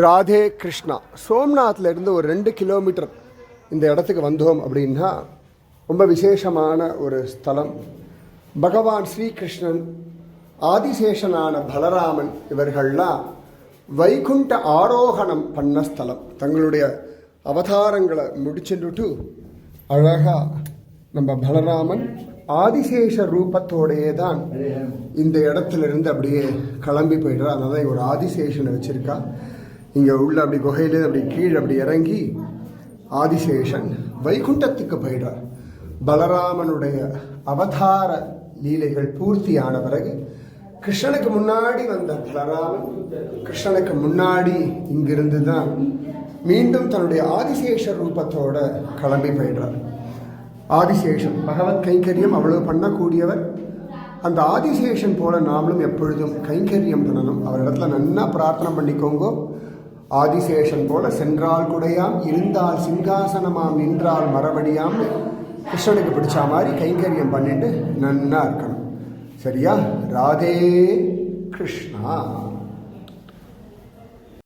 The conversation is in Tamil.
ராதே கிருஷ்ணா. சோம்நாத்லேருந்து ஒரு ரெண்டு கிலோமீட்டர் இந்த இடத்துக்கு வந்தோம் அப்படின்னா ரொம்ப விசேஷமான ஒரு ஸ்தலம். பகவான் ஸ்ரீகிருஷ்ணன் ஆதிசேஷனான பலராமன் இவர்கள்லாம் வைகுண்ட ஆரோகணம் பண்ண ஸ்தலம். தங்களுடைய அவதாரங்களை முடிச்சுட்டு அழகா நம்ம பலராமன் ஆதிசேஷ ரூபத்தோடையே தான் இந்த இடத்துல இருந்து அப்படியே கிளம்பி போயிடுறா அதனால ஒரு ஆதிசேஷனை வச்சுருக்கா. இங்கே உள்ள அப்படி குகையில் அப்படி கீழே அப்படி இறங்கி ஆதிசேஷன் வைகுண்டத்துக்கு போயிடுறார். பலராமனுடைய அவதார லீலைகள் பூர்த்தியான பிறகு கிருஷ்ணனுக்கு முன்னாடி வந்த பலராமன் கிருஷ்ணனுக்கு முன்னாடி இங்கிருந்து தான் மீண்டும் தன்னுடைய ஆதிசேஷ ரூபத்தோட கிளம்பி போயிடுறார். ஆதிசேஷன் பகவத் கைங்கரியம் அவ்வளவு பண்ணக்கூடியவர். அந்த ஆதிசேஷன் போல நாமளும் எப்பொழுதும் கைங்கரியம் பண்ணணும். அவர் இடத்துல நன்னா பிரார்த்தனை பண்ணிக்கோங்க. ஆதிசேஷன் போல சென்றால் குடையாம் இருந்தால் சிங்காசனமாம் நின்றால் மரபடியாம் கிருஷ்ணனுக்கு பிடிச்ச மாதிரி கைங்கரியம் பண்ணிட்டு நன்னா இருக்கணும். சரியா? ராதே கிருஷ்ணா.